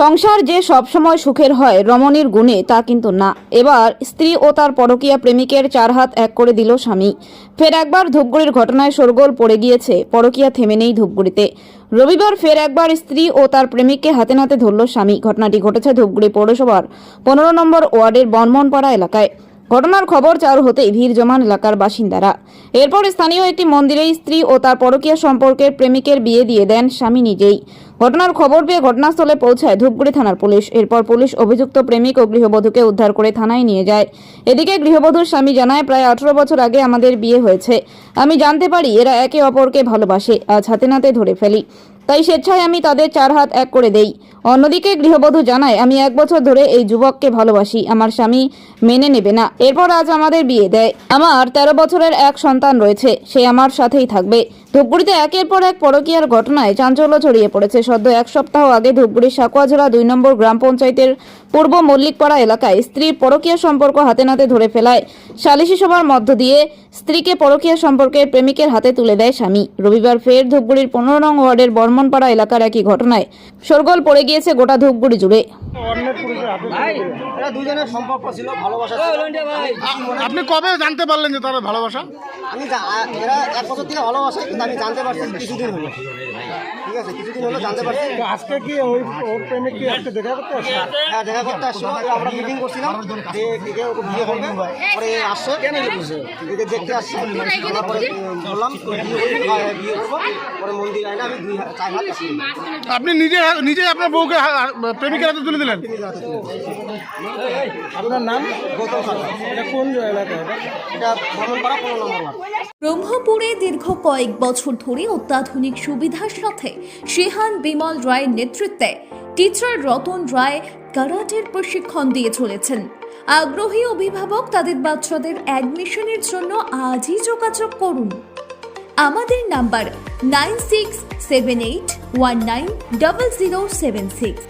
সংসার যে সবসময় সুখের হয়, রমণীর গুণে তা কিন্তু না। এবার স্ত্রী ও তার পরকীয়া প্রেমিকের চার হাত এক করে দিল স্বামী। ফের একবার ধূপগুড়ির ঘটনায় সরগোল পড়ে গিয়েছে, পরকীয়া থেমে নেই ধূপগুড়িতে। রবিবার ফের একবার স্ত্রী ও তার প্রেমিককে হাতে নাতে ধরল স্বামী। ঘটনাটি ঘটেছে ধূপগুড়ি পৌরসভার পনেরো নম্বর ওয়ার্ডের বনমনপাড়া এলাকায়। ঘটনার খবর চালু হতেই ভিড় জমান এলাকার বাসিন্দারা। এরপর স্থানীয় একটি মন্দিরে স্ত্রী ও তার পরকীয়া সম্পর্কের প্রেমিকের বিয়ে দিয়ে দেন স্বামী নিজেই। ঘটনার খবর পেয়ে ঘটনাস্থলে পৌঁছায় ধূপগুড়ি থানার পুলিশ। এরপর পুলিশ অভিযুক্ত প্রেমিক ও গৃহবধূকে উদ্ধার করে থানায় নিয়ে যায়। এদিকে গৃহবধূর স্বামী জানায়, প্রায় আঠারো বছর আগে আমাদের বিয়ে হয়েছে। আমি জানতে পারি এরা একে অপরকে ভালোবাসে। আজ হাতে নাতে ধরে ফেলি। তাই স্বেচ্ছায় আমি তাদের চার হাত এক করে দেই। অন্যদিকে গৃহবধূ জানায়, আমি এক বছর ধরে এই যুবককে ভালোবাসি, আমার স্বামী মেনে নেবে না। এরপর আজ আমাদের বিয়ে দেয়। আমার তেরো বছরের এক সন্তান রয়েছে, সে আমার সাথেই থাকবে। ধূপগুড়িতে একের পর এক পরকীয়ার ঘটনায় চাঞ্চল্য ছড়িয়ে পড়েছে। সদ্য এক সপ্তাহ আগে ধূপগুড়ির সাকুয়াঝোলা দুই নম্বর গ্রাম পঞ্চায়েতের পূর্ব মল্লিকপাড়া এলাকায় স্ত্রীর পরকীয়া সম্পর্ক হাতে নাতে ধরে ফেলায়। সালিশি সভার মধ্য দিয়ে স্ত্রীকে পরকীয়া সম্পর্কের প্রেমিকের হাতে তুলে দেয় স্বামী। রবিবার ফের ধূপগুড়ির পনেরো নং ওয়ার্ডের বর্মনপাড়া এলাকার একই ঘটনায় শোরগোল পড়ে গিয়েছে গোটা ধূপগুড়ি জুড়ে। আপনি কবে জানতে পারলেন যে তারা ভালোবাসা? আমি এরা এক বছর থেকে ভালোবাসে কিন্তু আমি জানতে পারছি কিছুদিন হলো। ঠিক আছে কিছুদিন হলো জানতে পারছি। আজকে কি ওই ওর প্রেমিক কি আজকে দেখা করতে আসছে? হ্যাঁ দেখা করতে আসছিল আমরা মিটিং করছিলাম। যে একে ওকে বিয়ে করবে পরে আসছে। একে দেখতে আসছে। তারপরে বললাম বিয়ে করবি, পরে মন্দির আইনা আমি দুই চার আসি আপনি নিজে নিজে আপনার বউকে প্রেমিকের হাতে তুলে দিলেন? আপনার নাম? কোন এলাকা এটা? ব্রহ্মপুরে দীর্ঘ কয়েক বছর ধরে অত্যাধুনিক সুবিধার সাথে শেহান বিমল রায়ের নেতৃত্বে টিচার রতন রায় কারাটের প্রশিক্ষণ দিয়ে চলেছেন। আগ্রহী অভিভাবক তাদের বাচ্চাদের অ্যাডমিশনের জন্য আজই যোগাযোগ করুন। আমাদের number nine six seven eight one nine double zero seven six.